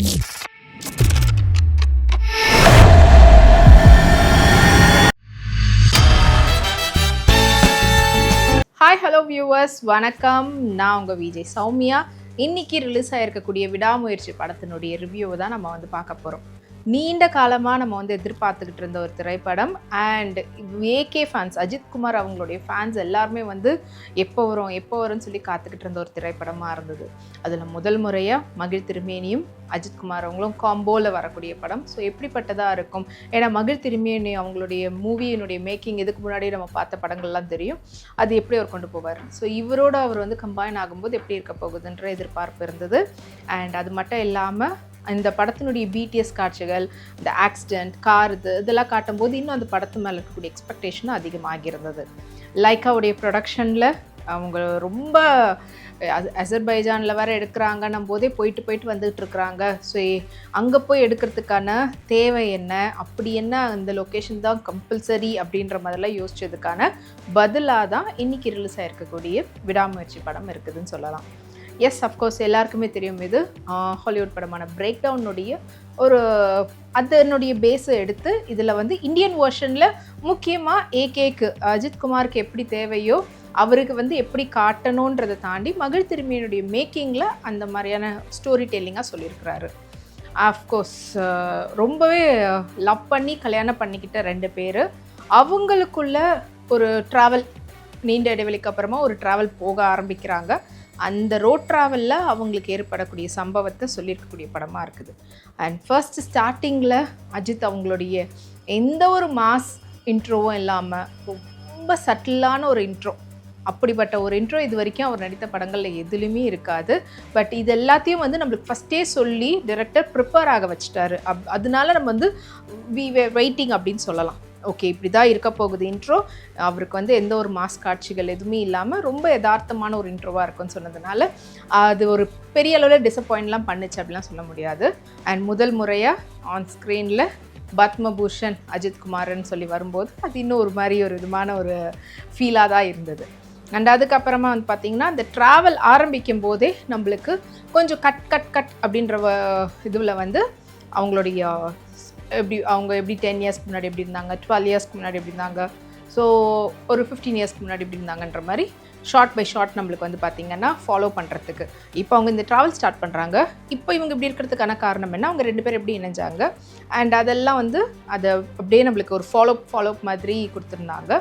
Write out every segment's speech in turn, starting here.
Hi hello viewers வணக்கம். நான் உங்கள் விஜய் சௌமியா. இன்னைக்கு ரிலீஸ் ஆகிருக்கக்கூடிய விடாமுயற்சி படத்தினுடைய ரிவ்யூவை தான் நம்ம வந்து பார்க்க போகிறோம் நீண்ட காலமாக நம்ம வந்து எதிர்பார்த்துக்கிட்டு இருந்த ஒரு திரைப்படம். And AK fans Ajith Kumar அவங்களுடைய ஃபேன்ஸ் எல்லாருமே வந்து எப்போ வரும் எப்போ வரும்னு சொல்லி காத்துக்கிட்டு இருந்த ஒரு திரைப்படமாக இருந்தது. அதில் முதல் முறையாக மகிழ் திருமேனியும் அஜித் குமார் அவங்களும் காம்போவில் வரக்கூடிய படம். ஸோ எப்படிப்பட்டதாக இருக்கும்? ஏன்னா மகிழ் திருமேனி அவங்களுடைய மூவியினுடைய மேக்கிங் இதுக்கு முன்னாடி நம்ம பார்த்த படங்கள்லாம் தெரியும். அது எப்படி அவர் கொண்டு போவார்? ஸோ இவரோட அவர் வந்து கம்பைன் ஆகும்போது எப்படி இருக்க போகுதுன்ற எதிர்பார்ப்பு இருந்தது. அண்ட் அது மட்டும் இல்லாமல் இந்த படத்தினுடைய பிடிஎஸ் காட்சிகள் இந்த ஆக்சிடெண்ட் கார் இது இதெல்லாம் காட்டும்போது இன்னும் அந்த படத்து மேலே இருக்கக்கூடிய எக்ஸ்பெக்டேஷனும் அதிகமாகி இருந்தது லைக்காவுடைய ப்ரொடக்ஷனில் அவங்க ரொம்ப அசர்பைஜானில் வேறு எடுக்கிறாங்கன்னும் போதே போயிட்டு போயிட்டு வந்துகிட்டு இருக்கிறாங்க. ஸோ அங்கே போய் எடுக்கிறதுக்கான தேவை என்ன? அப்படி என்ன அந்த லொக்கேஷன் தான் கம்பல்சரி அப்படின்ற மாதிரிலாம் யோசிச்சதுக்கான பதிலாக தான் இன்னைக்கு ரிலீஸ் ஆகிருக்கக்கூடிய விடாமுயற்சி படம் இருக்குதுன்னு சொல்லலாம். எஸ் அஃப்கோர்ஸ் எல்லாருக்குமே தெரியும் இது. ஹாலிவுட் படமான பிரேக் டவுனுடைய ஒரு அதனுடைய பேஸை எடுத்து இதில் வந்து இந்தியன் வேர்ஷனில் முக்கியமாக ஏகேக்கு அஜித் குமாருக்கு எப்படி தேவையோ அவருக்கு வந்து எப்படி காட்டணுன்றதை தாண்டி மகிழ் திரும்பியனுடைய மேக்கிங்கில் அந்த மாதிரியான ஸ்டோரி டெல்லிங்காக சொல்லியிருக்கிறாரு ஆஃப்கோர்ஸ் ரொம்பவே லவ் பண்ணி கல்யாணம் பண்ணிக்கிட்ட ரெண்டு பேர். அவங்களுக்குள்ள ஒரு ட்ராவல் நீண்ட இடைவெளிக்கு அப்புறமா ஒரு ட்ராவல் போக ஆரம்பிக்கிறாங்க. அந்த ரோட் ட்ராவலில் அவங்களுக்கு ஏற்படக்கூடிய சம்பவத்தை சொல்லியிருக்கக்கூடிய படமாக இருக்குது. அண்ட் ஃபர்ஸ்ட் ஸ்டார்டிங்கில் அஜித் அவங்களுடைய எந்த ஒரு மாஸ் இன்ட்ரோவும் இல்லாமல் ரொம்ப சட்டிலான ஒரு இன்ட்ரோ அப்படிப்பட்ட ஒரு இன்ட்ரோ இது வரைக்கும் அவர் நடித்த படங்களில் எதுலேயுமே இருக்காது. பட் இது எல்லாத்தையும் வந்து நம்மளுக்கு ஃபஸ்ட்டே சொல்லி டிரெக்டர் ப்ரிப்பேர் ஆக வச்சுட்டாரு. அப் அதனால நம்ம வந்து வி வெயிட்டிங் அப்படின்னு சொல்லலாம். ஓகே இப்படி தான் இருக்க போகுது இன்ட்ரோ அவருக்கு வந்து எந்த ஒரு மாஸ் காட்சிகள் எதுவுமே இல்லாமல் ரொம்ப யதார்த்தமான ஒரு இன்ட்ரோவாக இருக்கும்னு சொன்னதுனால அது ஒரு பெரிய அளவில் டிசப்பாயின்ட்லாம் பண்ணுச்சு அப்படிலாம் சொல்ல முடியாது. அண்ட் முதல் முறையாக ஆன் ஸ்க்ரீனில் பத்மபூஷன் அஜித் குமார்னு சொல்லி வரும்போது அது இன்னும் ஒரு மாதிரி ஒரு விதமான ஒரு ஃபீலாக தான் இருந்தது. அண்ட் அதுக்கப்புறமா வந்து பார்த்திங்கன்னா அந்த ட்ராவல் ஆரம்பிக்கும் போதே நம்மளுக்கு கொஞ்சம் கட் கட் கட் அப்படின்ற இதுவில் வந்து அவங்களுடைய எப்படி அவங்க எப்படி டென் இயர்ஸ்க்கு முன்னாடி எப்படி இருந்தாங்க டுவெல் இயர்ஸ்க்கு முன்னாடி எப்படி இருந்தாங்க. ஸோ ஒரு ஃபிஃப்டீன் இயர்ஸ்க்கு முன்னாடி எப்படி இருந்தாங்கன்ற மாதிரி ஷார்ட் பை ஷார்ட் நம்மளுக்கு வந்து பார்த்திங்கன்னா ஃபாலோ பண்ணுறதுக்கு இப்போ அவங்க இந்த ட்ராவல் ஸ்டார்ட் பண்ணுறாங்க இப்போ இவங்க இப்படி இருக்கிறதுக்கான காரணம் என்ன? அவங்க ரெண்டு பேரும் எப்படி இணைஞ்சாங்க? அண்ட் அதெல்லாம் வந்து அதை அப்படியே நம்மளுக்கு ஒரு ஃபாலோ ஃபாலோ மாதிரி கொடுத்துருந்தாங்க.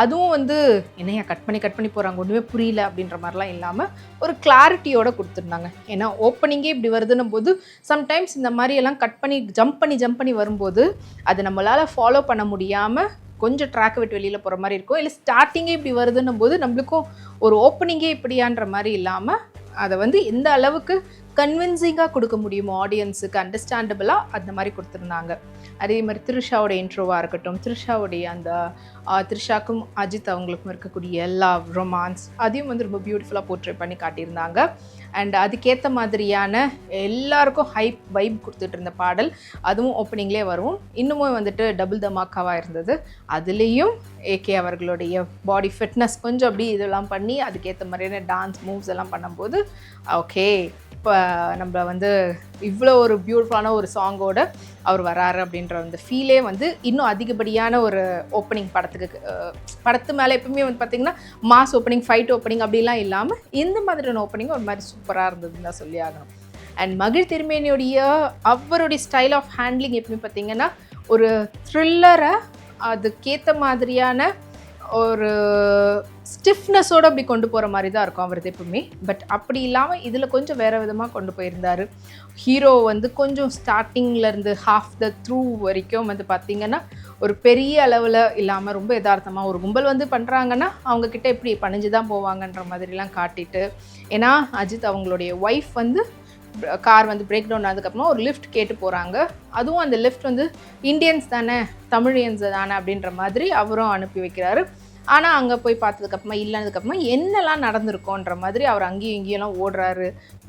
அதுவும் வந்து என்னையா கட் பண்ணி கட் பண்ணி போகிறாங்க ஒன்றுமே புரியல அப்படின்ற மாதிரிலாம் இல்லாமல் ஒரு கிளாரிட்டியோடு கொடுத்துருந்தாங்க. ஏன்னா ஓப்பனிங்கே இப்படி வருதுன்னும் போது சம்டைம்ஸ் இந்த மாதிரி எல்லாம் கட் பண்ணி ஜம்ப் பண்ணி ஜம்ப் பண்ணி வரும்போது அதை நம்மளால் ஃபாலோ பண்ண முடியாமல் கொஞ்சம் ட்ராக் விட்டு வெளியில் போகிற மாதிரி இருக்கும் இல்லை ஸ்டார்டிங்கே இப்படி வருதுன்னும் போது நம்மளுக்கும் ஒரு ஓப்பனிங்கே இப்படியான்ற மாதிரி இல்லாமல் அதை வந்து எந்த அளவுக்கு கன்வின்சிங்காக கொடுக்க முடியுமோ ஆடியன்ஸுக்கு அண்டர்ஸ்டாண்டபிளாக அந்த மாதிரி கொடுத்துருந்தாங்க. அதே மாதிரி த்ரிஷாவோட இன்ட்ரோவாக இருக்கட்டும் த்ரிஷாவுடைய அந்த த்ரிஷாக்கும் அஜித் அவங்களுக்கும் இருக்கக்கூடிய எல்லா ரொமான்ஸ் அதையும் வந்து ரொம்ப பியூட்டிஃபுல்லாக போர்ட்ரேட் பண்ணி காட்டியிருந்தாங்க. அண்ட் அதுக்கேற்ற மாதிரியான எல்லாருக்கும் ஹைப் வைப் கொடுத்துட்டு இருந்த பாடல் அதுவும் ஓப்பனிங்லேயே வரும். இன்னமும் வந்துட்டு டபுள் தமாக்காவாக இருந்தது. அதுலேயும் ஏகே அவர்களுடைய பாடி ஃபிட்னஸ் கொஞ்சம் அப்படி இதெல்லாம் பண்ணி அதுக்கேற்ற மாதிரியான டான்ஸ் மூவ்ஸ் எல்லாம் பண்ணும்போது ஓகே இப்போ நம்ம வந்து இவ்வளோ ஒரு பியூட்டிஃபுல்லான ஒரு சாங்கோட அவர் வராரு அப்படின்ற அந்த ஃபீலே வந்து இன்னும் அதிகப்படியான ஒரு ஓப்பனிங் படத்துக்கு படத்து மேலே எப்பவுமே வந்து பார்த்திங்கன்னா மாஸ் ஓப்பனிங் ஃபைட் ஓப்பனிங் அப்படிலாம் இல்லாமல் இந்த மாதிரியான ஓப்பனிங் ஒரு மாதிரி சூப்பராக இருந்ததுன்னு தான் சொல்லி ஆகணும். அண்ட் மகிழ் திருமேனியுடைய அவருடைய ஸ்டைல் ஆஃப் ஹேண்ட்லிங் எப்பவுமே பார்த்திங்கன்னா ஒரு த்ரில்லரை அதுக்கேற்ற மாதிரியான ஒரு ஸ்டிஃப்னஸோடு அப்படி கொண்டு போகிற மாதிரி தான் இருக்கும் அவரது எப்பவுமே. பட் அப்படி இல்லாமல் இதில் கொஞ்சம் வேறு விதமாக கொண்டு போயிருந்தார். ஹீரோ வந்து கொஞ்சம் ஸ்டார்டிங்லேருந்து ஹாஃப் த த்ரூ வரைக்கும் வந்து பார்த்திங்கன்னா ஒரு பெரிய அளவில் இல்லாமல் ரொம்ப யதார்த்தமாக ஒரு கும்பல் வந்து பண்ணுறாங்கன்னா அவங்கக்கிட்ட எப்படி பணிஞ்சு தான் போவாங்கன்ற மாதிரிலாம் காட்டிட்டு ஏன்னா அஜித் அவங்களுடைய ஒய்ஃப் வந்து கார் வந்து பிரேக் டவுன் ஆனதுக்கப்புறமா ஒரு லிஃப்ட் கேட்டு போகிறாங்க அதுவும் அந்த லிஃப்ட் வந்து இந்தியன்ஸ் தானே தமிழியன்ஸ் தானே அப்படின்ற மாதிரி அவரும் அனுப்பி வைக்கிறாரு. ஆனால் அங்கே போய் பார்த்ததுக்கப்புறமா இல்லைனதுக்கப்புறமா என்னெல்லாம் நடந்திருக்கோன்ற மாதிரி அவர் அங்கேயும் இங்கேயெல்லாம் ஓடுறாரு.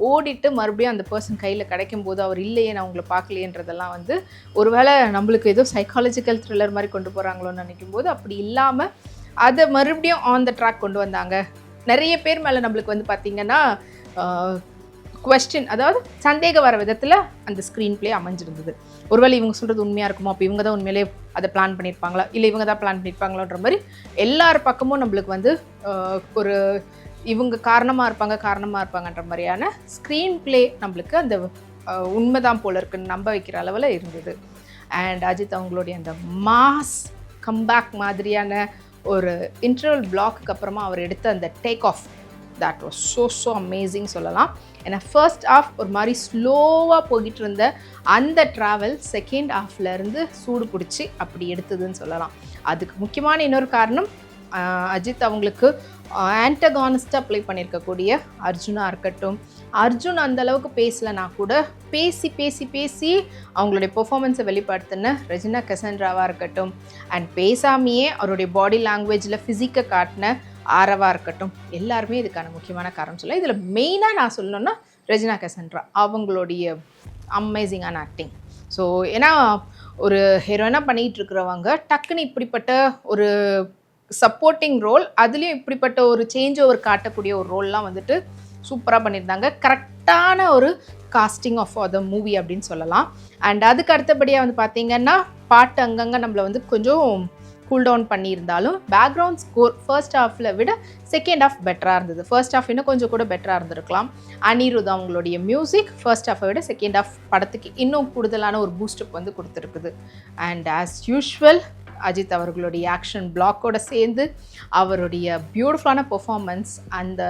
ஓடிட்டு மறுபடியும் அந்த பர்சன் கையில் கிடைக்கும் போது அவர் இல்லையே நான் உங்களை பார்க்கலையன்றதெல்லாம் வந்து ஒருவேளை நம்மளுக்கு ஏதோ சைக்காலஜிக்கல் த்ரில்லர் மாதிரி கொண்டு போகிறாங்களோன்னு நினைக்கும் போது அப்படி இல்லாமல் அதை மறுபடியும் ஆன் த ட்ராக் கொண்டு வந்தாங்க. நிறைய பேர் மேலே நம்மளுக்கு வந்து பார்த்திங்கன்னா கொஸ்டின் அதாவது சந்தேகம் வர விதத்தில் அந்த ஸ்க்ரீன் ப்ளே அமைஞ்சிருந்தது. ஒருவேளை இவங்க சொல்கிறது உண்மையாக இருக்குமோ? அப்போ இவங்க தான் உண்மையிலே அதை பிளான் பண்ணியிருப்பாங்களா? இல்லை இவங்க தான் பிளான் பண்ணியிருப்பாங்களான்ற மாதிரி எல்லார் பக்கமும் நம்மளுக்கு வந்து ஒரு இவங்க காரணமாக இருப்பாங்க காரணமாக இருப்பாங்கன்ற மாதிரியான ஸ்க்ரீன் ப்ளே நம்மளுக்கு அந்த உண்மைதான் போல இருக்குன்னு நம்ப வைக்கிற அளவில் இருந்தது. அண்ட் அஜித் அவங்களுடைய அந்த மாஸ் கம்பேக் மாதிரியான ஒரு இன்டர்வல் பிளாக்கு அப்புறமா அவர் எடுத்த அந்த take off that was so so amazing சொல்லலாம். ஏன்னா ஃபர்ஸ்ட் ஆஃப் ஒரு மாதிரி ஸ்லோவாக போய்கிட்டு இருந்த அந்த ட்ராவல் செகண்ட் ஆஃப்லேருந்து சூடு பிடிச்சி அப்படி எடுத்ததுன்னு சொல்லலாம். அதுக்கு முக்கியமான இன்னொரு காரணம் அஜித் அவங்களுக்கு ஆன்டகானிஸ்டாக ப்ளே பண்ணியிருக்கக்கூடிய அர்ஜுனாக இருக்கட்டும். அர்ஜுன் அந்த அளவுக்கு பேசலைனா கூட பேசி பேசி பேசி அவங்களுடைய பெர்ஃபார்மன்ஸை வெளிப்படுத்தின ரெஜினா கெசன்ட்ராவாக இருக்கட்டும். அண்ட் பேசாமையே அவருடைய பாடி லாங்குவேஜில் ஃபிசிக்கை காட்டின ஆரவாக இருக்கட்டும் எல்லாருமே இதுக்கான முக்கியமான காரணம் சொல்ல இதில் மெயினாக நான் சொல்லணும்னா ரெஜினா கெசன்ட்ரா அவங்களுடைய அமேசிங்கான ஆக்டிங் ஸோ ஏன்னா ஒரு ஹீரோயினாக பண்ணிகிட்டு இருக்கிறவங்க டக்குன்னு இப்படிப்பட்ட ஒரு சப்போர்ட்டிங் ரோல் அதுலேயும் இப்படிப்பட்ட ஒரு சேஞ்ச் ஓவர் காட்டக்கூடிய ஒரு ரோல்லாம் வந்துட்டு சூப்பராக பண்ணியிருந்தாங்க. கரெக்டான ஒரு காஸ்டிங் ஆஃப் த மூவி அப்படின்னு சொல்லலாம். அண்ட் அதுக்கு அடுத்தபடியாக வந்து பார்த்திங்கன்னா பாட்டு அங்கங்கே நம்மளை வந்து கொஞ்சம் கூல் டவுன் பண்ணியிருந்தாலும் பேக்ரவுண்ட் ஸ்கோர் ஃபர்ஸ்ட் ஹாஃபில் விட செகண்ட் ஹாஃப் பெட்டராக இருந்தது. ஃபர்ஸ்ட் ஹாஃப் இன்னும் கொஞ்சம் கூட பெட்டராக இருந்திருக்கலாம். அனிருத் அவங்களுடைய மியூசிக் ஃபர்ஸ்ட் ஹாஃபை விட செகண்ட் ஹாஃப் படத்துக்கு இன்னும் கூடுதலான ஒரு பூஸ்டப் வந்து கொடுத்துருக்குது. அண்ட் ஆஸ் யூஷுவல் அஜித் அவர்களுடைய ஆக்ஷன் பிளாக்கோடு சேர்ந்து அவருடைய பியூட்டிஃபுல்லான பெர்ஃபார்மன்ஸ் அந்த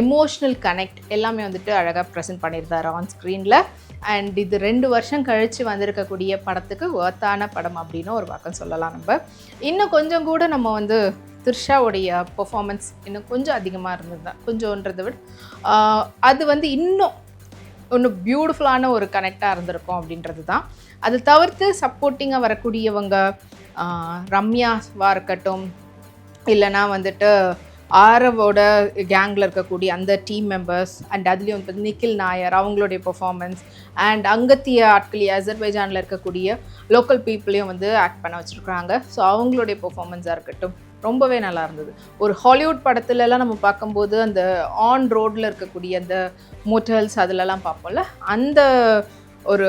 எமோஷ்னல் கனெக்ட் எல்லாமே வந்துட்டு அழகாக ப்ரெசென்ட் பண்ணியிருந்தார் ஆன் ஸ்க்ரீனில் அண்ட் இது ரெண்டு வருஷம் கழித்து வந்திருக்கக்கூடிய படத்துக்கு ஒர்த்தான படம் அப்படின்னு ஒரு பக்கம் சொல்லலாம் நம்ம. இன்னும் கொஞ்சம் கூட நம்ம வந்து த்ரிஷாவுடைய பெர்ஃபார்மன்ஸ் இன்னும் கொஞ்சம் அதிகமாக இருந்தது கொஞ்சன்றதை விட அது வந்து இன்னும் ஒன்று பியூட்டிஃபுல்லான ஒரு கனெக்டாக இருந்திருக்கும் அப்படின்றது தான் அது தவிர்த்து சப்போர்ட்டிங்காக வரக்கூடியவங்க ரம்யாவாக இருக்கட்டும் இல்லைனா வந்துட்டு ஆரவோட கேங்கில் இருக்கக்கூடிய அந்த டீம் மெம்பர்ஸ் அண்ட் அதுலேயும் வந்து நிக்கில் நாயர் அவங்களுடைய பெர்ஃபார்மன்ஸ் அண்ட் அங்கத்திய ஆட்கள் அசர்பைஜானில் இருக்கக்கூடிய லோக்கல் பீப்புளையும் வந்து ஆக்ட் பண்ண வச்சுருக்காங்க. ஸோ அவங்களுடைய பெர்ஃபார்மன்ஸாக இருக்கட்டும் ரொம்பவே நல்லா இருந்தது. ஒரு ஹாலிவுட் படத்துலலாம் நம்ம பார்க்கும்போது அந்த ஆன் ரோடில் இருக்கக்கூடிய அந்த மோட்டல்ஸ் அதிலலாம் பார்ப்போம்ல அந்த ஒரு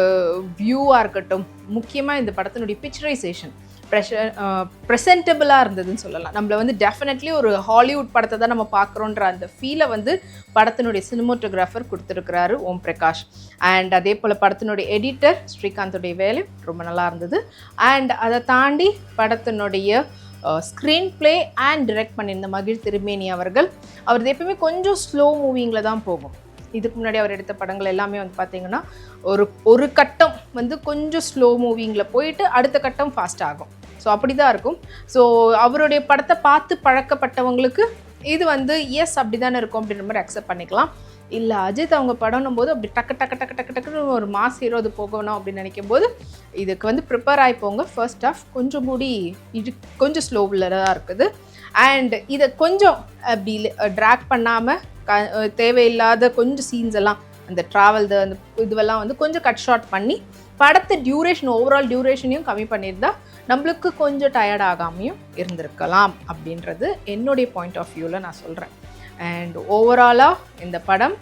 வியூவாக இருக்கட்டும் முக்கியமாக இந்த படத்தினுடைய பிக்சரைசேஷன் ப்ரெஷர் ப்ரெசன்டபிளாக uh, இருந்ததுன்னு சொல்லலாம். நம்மள வந்து டெஃபினெட்லி ஒரு ஹாலிவுட் படத்தை தான் நம்ம பார்க்குறோன்ற அந்த ஃபீலை வந்து படத்தினுடைய சினிமோட்டோகிராஃபர் கொடுத்துருக்கிறாரு ஓம் பிரகாஷ். அண்ட் அதே போல் படத்தினுடைய எடிட்டர் ஸ்ரீகாந்தோடைய வேலை ரொம்ப நல்லா இருந்தது. அண்ட் அதை தாண்டி படத்தினுடைய ஸ்க்ரீன் ப்ளே அண்ட் டிரெக்ட் பண்ணியிருந்த மகிழ் திருமேனி அவர்கள். அவரது எப்பயுமே கொஞ்சம் ஸ்லோ மூவிங்கில் தான் போகும். இதுக்கு முன்னாடி அவர் எடுத்த படங்கள் எல்லாமே வந்து பார்த்தீங்கன்னா ஒரு ஒரு கட்டம் வந்து கொஞ்சம் ஸ்லோ மூவிங்கில் போயிட்டு அடுத்த கட்டம் ஃபாஸ்ட் ஆகும். ஸோ அப்படி தான் இருக்கும். ஸோ அவருடைய படத்தை பார்த்து பழக்கப்பட்டவங்களுக்கு இது வந்து எஸ் அப்படி தானே இருக்கும் அப்படின்ற மாதிரி அக்செப்ட் பண்ணிக்கலாம். இல்லை அஜித் அவங்க படம்னும் போது அப்படி டக்கு டக்கு டக்கு டக்கு டக்குன்னு ஒரு மாஸ் ஹீரோ அது போகணும் அப்படின்னு நினைக்கும் போது இதுக்கு வந்து ப்ரிப்பேர் ஆகிப்போங்க ஃபர்ஸ்ட் ஆஃப் கொஞ்சம் கூடி இது கொஞ்சம் ஸ்லோவில் தான் இருக்குது. அண்ட் இதை கொஞ்சம் அப்படி ட்ராக் பண்ணாமல் க தேவையில்லாத கொஞ்சம் சீன்ஸ் எல்லாம் அந்த ட்ராவல் அந்த இதுவெல்லாம் வந்து கொஞ்சம் கட் ஷார்ட் பண்ணி படத்தை டியூரேஷன் ஓவரால் டியூரேஷனையும் கம்மி பண்ணியிருந்தா நம்மளுக்கு கொஞ்சம் டயர்ட் ஆகாமையும் இருந்திருக்கலாம் அப்படின்றது என்னுடைய பாயிண்ட் ஆஃப் வியூவில் நான் சொல்கிறேன் அண்ட் ஓவராலாக இந்த படம்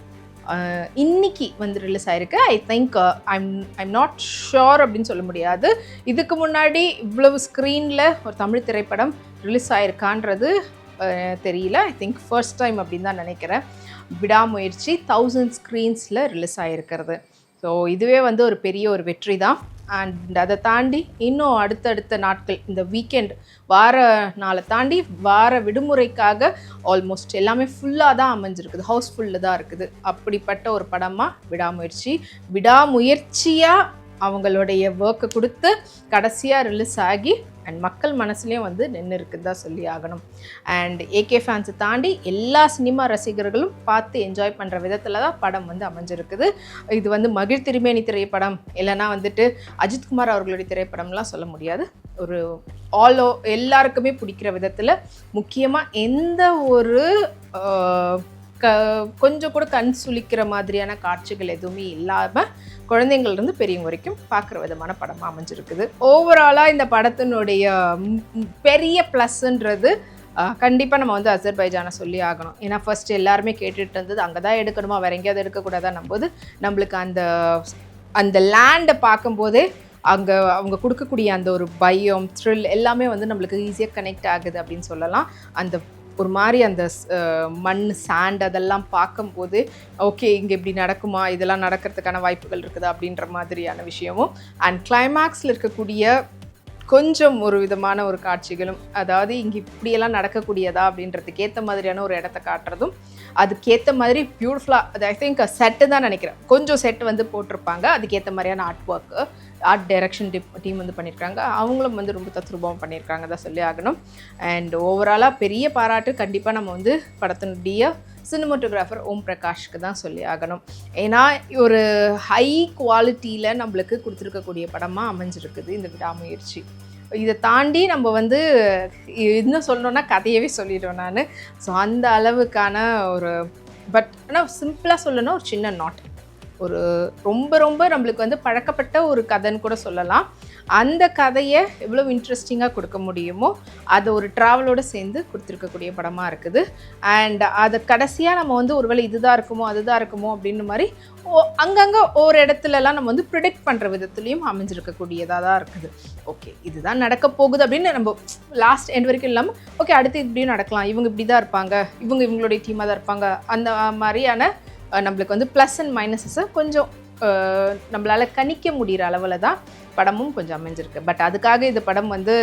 இன்னைக்கு வந்து ரிலீஸ் ஆயிருக்கு. I think I'm I'm not sure அப்படின்னு சொல்ல முடியாது. இதுக்கு முன்னாடி இவ்வளவு ஸ்க்ரீனில் ஒரு தமிழ் திரைப்படம் ரிலீஸ் ஆயிருக்கான்றது தெரியல. ஐ திங்க் ஃபர்ஸ்ட் டைம் அப்படின்னு தான் நினைக்கிறேன். விடாமுயற்சி தௌசண்ட் ஸ்க்ரீன்ஸில் ரிலீஸ் ஆகிருக்கிறது ஸோ இதுவே வந்து ஒரு பெரிய ஒரு வெற்றி தான். அண்ட் அதை தாண்டி இன்னும் அடுத்தடுத்த நாட்கள் இந்த வீக்கெண்ட் வார நாளை தாண்டி வார விடுமுறைக்காக ஆல்மோஸ்ட் எல்லாமே ஃபுல்லாக தான் அமைஞ்சிருக்குது. ஹவுஸ்ஃபுல்லில் தான் இருக்குது. அப்படிப்பட்ட ஒரு படமாக விடாமுயற்சி விடாமுயற்சியாக அவங்களுடைய ஒர்க்கை கொடுத்து கடைசியாக ரிலீஸ் ஆகி அண்ட் மக்கள் மனசுலேயும் வந்து நின்று இருக்குன்னு தான் சொல்லி ஆகணும். அண்ட் ஏகே ஃபேன்ஸை தாண்டி எல்லா சினிமா ரசிகர்களும் பார்த்து என்ஜாய் பண்ணுற விதத்தில் தான் படம் வந்து அமைஞ்சிருக்குது. இது வந்து மகிழ் திருமேனி திரைப்படம் இல்லைனா வந்துட்டு அஜித்குமார் அவர்களுடைய திரைப்படம்லாம் சொல்ல முடியாது. ஒரு ஆல் எல்லாருக்குமே பிடிக்கிற விதத்தில் முக்கியமாக எந்த ஒரு க கொஞ்சம் கூட கண் சுளிக்கிற மாதிரியான காட்சிகள் எதுவுமே இல்லாமல் குழந்தைங்கள்லேருந்து பெரியவங்க வரைக்கும் பார்க்குற விதமான படமாக அமைஞ்சிருக்குது. ஓவராலாக இந்த படத்தினுடைய பெரிய ப்ளஸ்ன்றது கண்டிப்பாக நம்ம வந்து அசர்பைஜானை சொல்லி ஆகணும். ஏன்னா ஃபர்ஸ்ட் எல்லாருமே கேட்டுட்டு இருந்தது அங்கே தான் எடுக்கணுமா? வேற எங்கேயாவது எடுக்கக்கூடாதான் போது நம்மளுக்கு அந்த அந்த லேண்டை பார்க்கும்போதே அங்கே அவங்க கொடுக்கக்கூடிய அந்த ஒரு பயம் த்ரில் எல்லாமே வந்து நம்மளுக்கு ஈஸியாக கனெக்ட் ஆகுது அப்படின்னு சொல்லலாம். அந்த ஒரு மாதிரி அந்த மண் சாண்ட் அதெல்லாம் பார்க்கும்போது ஓகே இங்கே இப்படி நடக்குமா? இதெல்லாம் நடக்கிறதுக்கான வாய்ப்புகள் இருக்குதா? அப்படின்ற மாதிரியான விஷயமும். அண்ட் கிளைமேக்ஸில் இருக்கக்கூடிய கொஞ்சம் ஒரு விதமான ஒரு காட்சிகளும் அதாவது இங்கே இப்படியெல்லாம் நடக்கக்கூடியதா அப்படின்றதுக்கு ஏற்ற மாதிரியான ஒரு இடத்த காட்டுறதும் அதுக்கேற்ற மாதிரி பியூட்டிஃபுல்லாக அது ஐ திங்க் செட்டு தான் நினைக்கிறேன். கொஞ்சம் செட் வந்து போட்டிருப்பாங்க. அதுக்கேற்ற மாதிரியான art work art direction team வந்து பண்ணியிருக்காங்க. அவங்களும் வந்து ரொம்ப தத்ரூபம் பண்ணியிருக்காங்க தான் சொல்லி ஆகணும். அண்ட் ஓவராலாக பெரிய பாராட்டு. கண்டிப்பாக நம்ம வந்து படத்தினுடைய சினிமோட்டோகிராஃபர் ஓம் பிரகாஷ்க்கு தான் சொல்லி ஆகணும். ஏன்னா ஒரு ஹை குவாலிட்டியில் நம்மளுக்கு கொடுத்துருக்கக்கூடிய படமாக அமைஞ்சிருக்குது இந்த விடாமுயற்சி. இதை தாண்டி நம்ம வந்து இன்னும் சொல்லணுன்னா கதையவே சொல்லிடுவேன் நான். ஸோ அந்த அளவுக்கான ஒரு பட் ஆனால் சிம்பிளாக சொல்லணும் ஒரு சின்ன நாட் ஒரு ரொம்ப ரொம்ப நம்மளுக்கு வந்து பழக்கப்பட்ட ஒரு கதைன்னு கூட சொல்லலாம். அந்த கதையை எவ்வளோ இன்ட்ரெஸ்டிங்காக கொடுக்க முடியுமோ அதை ஒரு ட்ராவலோடு சேர்ந்து கொடுத்துருக்கக்கூடிய படமாக இருக்குது. அண்ட் அதை கடைசியாக நம்ம வந்து ஒருவேளை இதுதான் இருக்குமோ அதுதான் இருக்குமோ அப்படின்னு மாதிரி ஓ அங்கங்கே ஒரு இடத்துலலாம் நம்ம வந்து ப்ரிடிக்ட் பண்ணுற விதத்துலேயும் அமைஞ்சிருக்கக்கூடியதாக தான் இருக்குது. ஓகே இதுதான் நடக்க போகுது அப்படின்னு நம்ம லாஸ்ட் எண்ட் வரைக்கும் இல்லாமல் ஓகே அடுத்து இப்படியும் நடக்கலாம். இவங்க இப்படி தான் இருப்பாங்க. இவங்க இவங்களுடைய டீமாக தான் இருப்பாங்க. அந்த மாதிரியான நம்மளுக்கு வந்து ப்ளஸ் அண்ட் மைனஸஸை கொஞ்சம் நம்மளால் கணிக்க முடிகிற அளவில் தான் படமும் கொஞ்சம் அமைஞ்சிருக்கு. பட் அதுக்காக இந்த படம் வந்து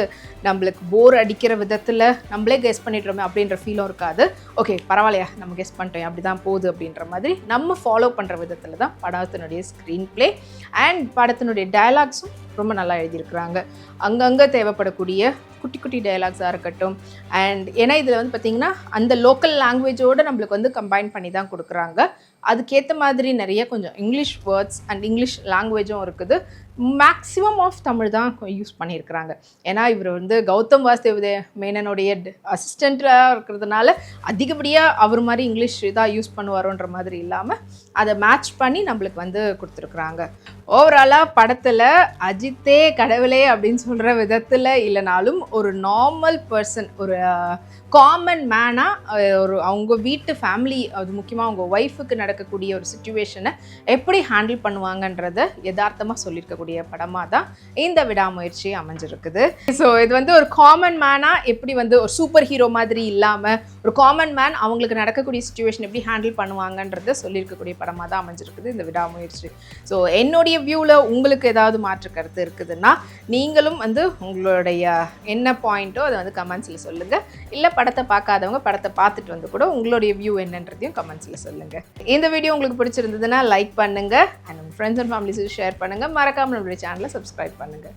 நம்மளுக்கு போர் அடிக்கிற விதத்தில் நம்மளே கெஸ் பண்ணிடுறோமே அப்படின்ற ஃபீலும் இருக்காது. ஓகே பரவாயில்லையா நம்ம கெஸ் பண்ணிட்டோம் அப்படி தான் போகுது அப்படின்ற மாதிரி நம்ம ஃபாலோ பண்ணுற விதத்தில் தான் படத்தினுடைய ஸ்க்ரீன் ப்ளே அண்ட் படத்தினுடைய டயலாக்ஸும் ரொம்ப நல்லா எழுதியிருக்கிறாங்க. அங்கங்கே தேவைப்படக்கூடிய குட்டி குட்டி டயலாக்ஸாக இருக்கட்டும் அண்ட் ஏன்னா இதில் வந்து பார்த்திங்கன்னா அந்த லோக்கல் லாங்குவேஜோடு நம்மளுக்கு வந்து கம்பைன் பண்ணி தான் கொடுக்குறாங்க. அதுக்கேற்ற மாதிரி நிறைய கொஞ்சம் இங்கிலீஷ் வேர்ட்ஸ் அண்ட் இங்கிலீஷ் லாங்குவேஜும் இருக்குது. மேக்ஸிமம் ஆஃப் தமிழ் தான் யூஸ் பண்ணியிருக்கிறாங்க. ஏன்னா இவர் வந்து கௌதம் வாசுதேவ மேனனுடைய அசிஸ்டண்ட்டாக இருக்கிறதுனால அதிகப்படியாக அவர் மாதிரி இங்கிலீஷ் இதாக யூஸ் பண்ணுவாரோன்ற மாதிரி இல்லாமல் அதை மேட்ச் பண்ணி நம்மளுக்கு வந்து கொடுத்துருக்குறாங்க. ஓவராலாக படத்தில் அஜித்தே கடவுளே அப்படின்னு சொல்கிற விதத்தில் இல்லைனாலும் ஒரு நார்மல் பர்சன் ஒரு காமன் மேனாக ஒரு அவங்க வீட்டு ஃபேமிலி அது முக்கியமாக அவங்க ஒய்ஃபுக்கு நடக்கக்கூடிய ஒரு சுச்சுவேஷனை எப்படி ஹேண்டில் பண்ணுவாங்கன்றத யதார்த்தமாக சொல்லியிருக்கக்கூடிய படமாக தான் இந்த விடாமுயற்சி அமைஞ்சிருக்குது. ஸோ இது வந்து ஒரு காமன் மேனாக எப்படி வந்து ஒரு சூப்பர் ஹீரோ மாதிரி இல்லாமல் ஒரு காமன் மேன் அவங்களுக்கு நடக்கக்கூடிய சுச்சுவேஷன் எப்படி ஹேண்டில் பண்ணுவாங்கன்றத சொல்லியிருக்கக்கூடிய படமாக தான் அமைஞ்சிருக்குது இந்த விடாமுயற்சி. ஸோ என்னுடைய வியூவில் உங்களுக்கு ஏதாவது மாற்று கருத்து இருக்குதுன்னா நீங்களும் வந்து உங்களுடைய என்ன பாயிண்ட்டோ அதை வந்து கமெண்ட்ஸில் சொல்லுங்கள் இல்லை படத்தை பார்க்காதவங்க படத்தை பார்த்துட்டு வந்து கூட உங்களுடைய வியூ என்னன்றதையும் கமெண்ட்ஸில் சொல்லுங்கள் இந்த வீடியோ உங்களுக்கு பிடிச்சிருந்ததுன்னா லைக் பண்ணுங்கள் அண்ட் உங்கள் ஃப்ரெண்ட்ஸ் அண்ட் ஃபேமிலிஸுக்கு ஷேர் பண்ணுங்கள் மறக்காமல் நம்மளுடைய சேனலை சப்ஸ்கிரைப் பண்ணுங்கள்